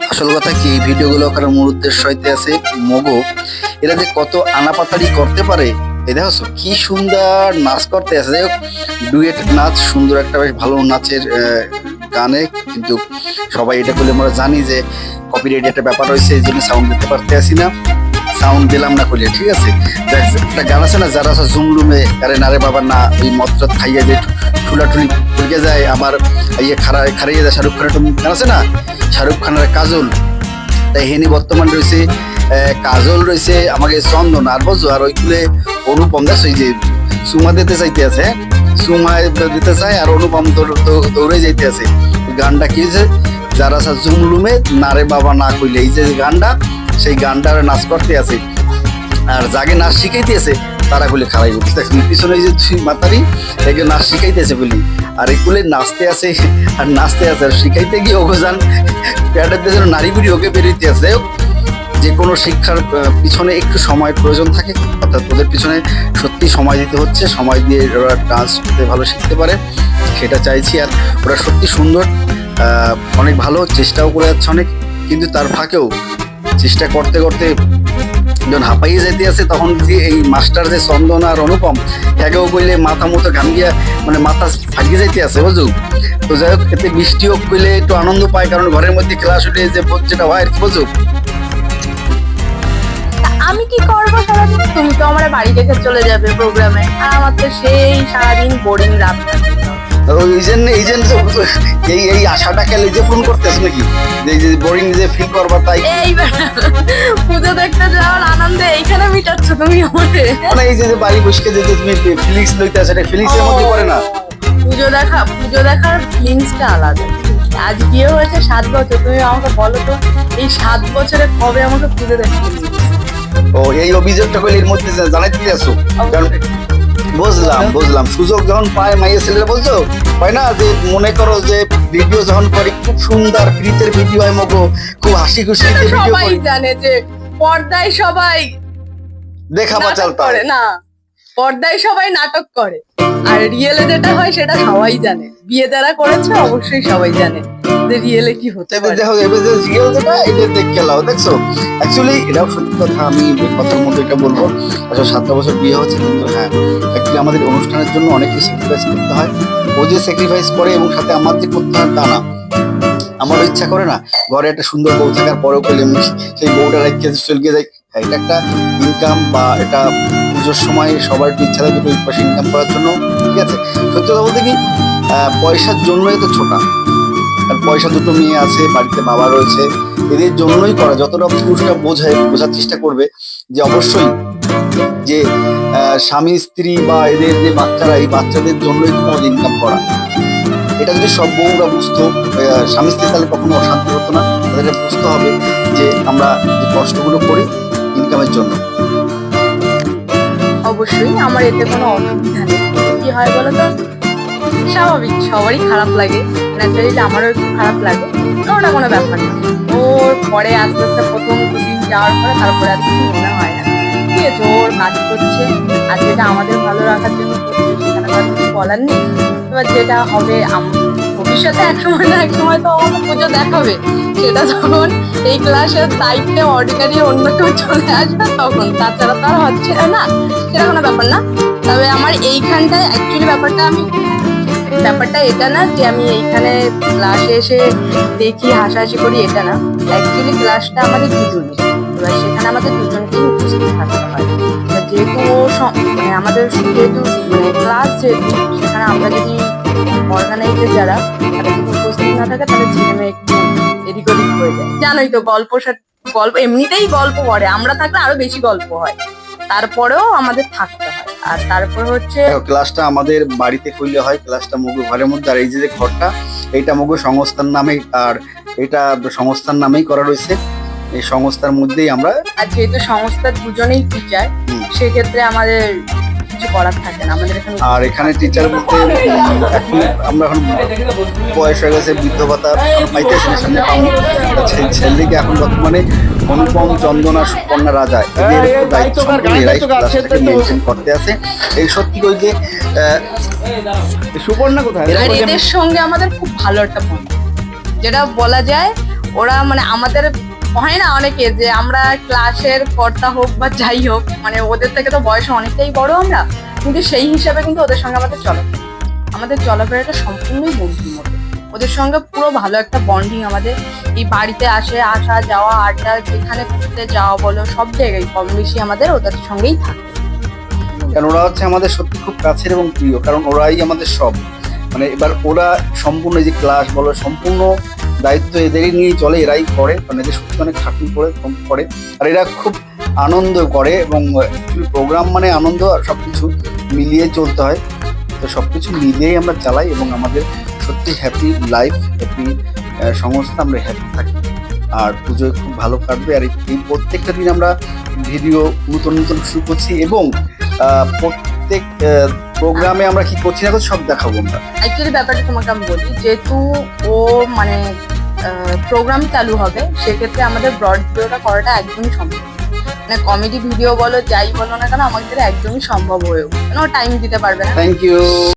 আসল কথা কি, এই ভিডিওগুলো করার মূল উদ্দেশ্য হইতে আছে মগো। এরা যে কত আনাপাতাড়ি করতে পারে, এই দেখো কি সুন্দর নাচ করতে আছে। যাই হোক, ডুয়েট নাচ সুন্দর একটা বেশ ভালো নাচের গানে। কিন্তু সবাই এটা করলে আমরা জানি যে কপিরাইট একটা ব্যাপার রয়েছে, এই জন্য সাউন্ড দিতে পারতে আসি না। সাউন্ড দিলাম না করলে ঠিক আছে? একটা গান আছে না, যারা আছে জুমলুমে আরে নারে বাবা, না ওই মত্র খাইয়ে যে ঠুলাঠুলি ঢুকে যায় আমার ইয়ে খারা খারিয়ে যায় শাহরুখ খানের গান আছে না? শাহরুখ খানের কাজল। তাই হেনি বর্তমান রয়েছে কাজল রয়েছে, আমাকে চন্দন আর বুঝো আর ওইগুলো অনুপম দাস ওই যে সুমা দিতে চাইতে আছে হ্যাঁ? সুমা দিতে চায় আর অনুপম দৌড়- যাইতে আছে। গানটা কি হয়েছে? যারা জুমলুমে নারে বাবা, না কইলে, এই যে গানটা সেই গানটার নাচ করতে আছে। আর যাকে নাচ শিখাইতেছে তারা গুলি খারাই দেখুন, পিছনে যে দুই মাতারি একে নাচ শিখাইতেছে বলি। আর এগুলো নাচতে আছে, আর নাচতে আছে, আর শিখাইতে গিয়ে অভিযান প্যাডের দেশের নারী বুড়ি ওকে বেরোইতে আছে। যে কোনো শিক্ষার পিছনে একটু সময় প্রয়োজন থাকে, অর্থাৎ ওদের পিছনে সত্যি সময় দিতে হচ্ছে, সময় দিয়ে ওরা ডান্স ভালো শিখতে পারে, সেটা চাইছি। আর ওরা সত্যি সুন্দর অনেক ভালো, চেষ্টাও করে যাচ্ছে অনেক, কিন্তু তার ফাঁকেও চেষ্টা করতে করতে যখন হাঁপাইয়ে যেতে আছে, তখন যে এই মাস্টার যে চন্দন আর অনুপম একেও কইলে মাথা মতো ঘাম গিয়া মানে মাথা ফাঁকিয়ে যাইতে আছে বুঝু তো যাই হোক, এতে বৃষ্টিও কইলে একটু আনন্দ পায়, কারণ ঘরের মধ্যে ক্লাস উঠে যে যেটা হয় আর কি বুঝু আমি কি করব সারাদিন তুমি তো আমার বাড়ি রেখে চলে যাবে প্রোগ্রামে। আর আমার তো সেই সারাদিন বোরিং রাত। ওই জন্য এই জন্য এই এই আশাটা খেলে যে ফোন করতেছ নাকি? যে যে বোরিং যে ফিল করবা তাই? পুজো দেখতে যাওয়ার আনন্দে এইখানে মিটাচ্ছ তুমি আমাকে। মানে এই যে যে বাড়ি বসকে যে তুমি ফিলিংস লইতে আছে এটা ফিলিংসের মধ্যে পড়ে না? পুজো দেখা পুজো দেখার ফিলিংসটা আলাদা। আজ বিয়ে হয়েছে সাত বছর তুমি আমাকে বলো তো এই সাত বছরে কবে আমাকে পুজো দেখতে ও এই অভিযোগটা করলে এর মধ্যে জানাই দিতে আসো কারণ বুঝলাম বুঝলাম। সুযোগ যখন পায় মাইয়া ছেলেরা বলছো হয় না যে মনে করো যে ভিডিও যখন করি খুব সুন্দর প্রীতের ভিডিও হয় মগো খুব হাসি খুশি ভিডিও সবাই করি। জানে যে পর্দায় সবাই দেখা বা নাটক চালতা করে না। পর্দায় সবাই নাটক করে। আর রিয়েলে যেটা হয় সেটা সবাই জানে। বিয়ে যারা করেছে অবশ্যই সবাই জানে। রিয়েলে কি হতে পারে? দেখো এবার যে রিয়েল যেটা এটা দেখ গেলাও দেখছ? অ্যাকচুয়ালি এটাও সত্যি কথা আমি কথার মধ্যে এটা বলব। আসলে সাতটা বছর বিয়ে হচ্ছে কিন্তু হ্যাঁ অ্যাকচুয়ালি আমাদের অনুষ্ঠানের জন্য অনেক কিছু স্যাক্রিফাইস করতে হয়। ও যে স্যাক্রিফাইস করে এবং সাথে আমার যে করতে হয় তা না। আমারও ইচ্ছা করে না ঘরে একটা সুন্দর বউ থাকার পরেও পেলে সেই বউটা রেখে চলে গিয়ে যাই। হ্যাঁ, এটা একটা ইনকাম বা এটা পুজোর সময় সবার একটু ইচ্ছা থাকে দুটো পয়সা ইনকাম করার জন্য। ঠিক আছে? সত্যি কথা বলতে কি পয়সার জন্যই তো ছোটা। আর পয়সা দুটো মেয়ে আছে, বাড়িতে বাবা রয়েছে, এদের জন্যই করা। যতটা পুরুষরা বোঝায়, বোঝার চেষ্টা করবে যে অবশ্যই যে স্বামী, স্ত্রী বা এদের যে বাচ্চারা, এই বাচ্চাদের জন্যই তোমাদের ইনকাম করা। এটা যদি সব বউরা বুঝতো স্বামী, স্ত্রী তাহলে কখনো অশান্তি হতো না। তাদেরকে বুঝতে হবে যে আমরা যে কষ্টগুলো করি ইনকামের জন্য। অবশ্যই, আমার এতে কোনো অসুবিধা নেই। কি হয় বলো তো? স্বাভাবিক, সবারই খারাপ লাগে। ন্যাচারালি আমারও একটু খারাপ লাগে তো ওটা কোনো ব্যাপার না। ওর পরে আস্তে আস্তে প্রথম দুদিন যাওয়ার পরে তারপরে আর কিছু মনে হয় না। ঠিক আছে, ওর কাজ করছে, আর যেটা আমাদের ভালো রাখার জন্য সেখানে কিছু বলার নেই। এবার যেটা হবে ভবিষ্যতে এক সময় না এক সময় তো আমাকে পুজো দেখাবে। সেটা যখন এই ক্লাসের দায়িত্বে অর্ডিনারি অন্য কেউ চলে আসবে তখন, তাছাড়া তো আর হচ্ছে না। সেটা কোনো ব্যাপার না। তবে আমার এইখানটায় অ্যাকচুয়ালি ব্যাপারটা আমি ব্যাপারটা এটা না যে আমি এইখানে ক্লাসে এসে দেখি, হাসাহাসি করি, এটা না। অ্যাকচুয়ালি ক্লাসটা আমাদের দুজনের। এবার সেখানে আমাদের দুজনকেই উপস্থিত থাকতে হয়। যেহেতু মানে আমাদের যেহেতু মানে ক্লাস যেহেতু, সেখানে আমরা যদি অর্গানাইজার যারা, তারা যদি উপস্থিত না থাকে, তাহলে ছেলে মেয়ে একটু এদিক ওদিক হয়ে যায়। জানোই তো, গল্প গল্প, এমনিতেই গল্প করে। আমরা থাকলে আরও বেশি গল্প হয়। তারপরেও আমাদের থাকতে হয়। আর তারপর হচ্ছে ক্লাসটা আমাদের বাড়িতে করলে হয় ক্লাসটা মগু ঘরের মধ্যে আর এই যে ঘরটা এইটা মগু সংস্থার নামে আর এটা সংস্থার নামেই করা রয়েছে। এই সংস্থার মধ্যেই আমরা আর যেহেতু সংস্থার দুজনেই টিচার সেক্ষেত্রে আমাদের কিছু করার থাকে না আমাদের এখানে আর এখানে টিচার বলতে এখন আমরা এখন বয়স হয়ে গেছে বৃদ্ধ ভাতা পাইতেছি না সামনে। পাবো ছেলেকে এখন বর্তমানে অনুপম চন্দনা সুকন্যা রাজা এদের দায়িত্ব সম্পূর্ণ এরাই ক্লাসটাকে মেনটেন করতে আছে। এই সত্যি কই যে সুপর্ণা কোথায়? এদের সঙ্গে আমাদের খুব ভালো একটা বন্ধু। যেটা বলা যায় ওরা মানে আমাদের হয় না অনেকে যে আমরা ক্লাসের কর্তা হোক বা যাই হোক মানে ওদের থেকে তো বয়সে অনেকটাই বড় আমরা কিন্তু সেই হিসাবে কিন্তু ওদের সঙ্গে আমাদের চলাফেরা আমাদের চলাফেরাটা সম্পূর্ণই বন্ধুর মতো। ওদের সঙ্গে পুরো ভালো একটা বন্ডিং আমাদের। এই বাড়িতে আসে, আসা, যাওয়া, আড্ডা, যেখানে ঘুরতে যাওয়া বলো, সব জায়গায় কম বেশি আমাদের ওদের সঙ্গেই থাকে। কারণ ওরা হচ্ছে আমাদের সত্যি খুব কাছের এবং প্রিয়, কারণ ওরাই আমাদের সব। মানে এবার ওরা সম্পূর্ণ যে ক্লাস বলো, সম্পূর্ণ দায়িত্ব এদেরই নিয়ে চলে, এরাই করে। মানে এদের সত্যি অনেক খাটনি করে করে। আর এরা খুব আনন্দ করে এবং প্রোগ্রাম মানে আনন্দ আর সবকিছু মিলিয়ে চলতে হয়। তো সব কিছু মিলিয়েই আমরা চালাই এবং আমাদের সত্যি হ্যাপি লাইফ হ্যাপি সংস্থা আমরা হ্যাপি থাকি। আর পুজোয় খুব ভালো কাটবে। আর এই- প্রত্যেকটা দিন আমরা ভিডিও নতুন নতুন শুরু করছি এবং প্রত্যেক প্রোগ্রামে আমরা কি করছি না সব দেখাবো আমরা। অ্যাকচুয়ালি ব্যাপারটা তোমাকে আমি বলি যেহেতু ও মানে প্রোগ্রাম চালু হবে সেক্ষেত্রে আমাদের ব্রড ভিডিওটা করাটা একদমই সম্ভব মানে কমেডি ভিডিও বলো যাই বলো না কেন আমাদের একদমই সম্ভব হয়ে উঠবে টাইম দিতে পারবে না। Thank you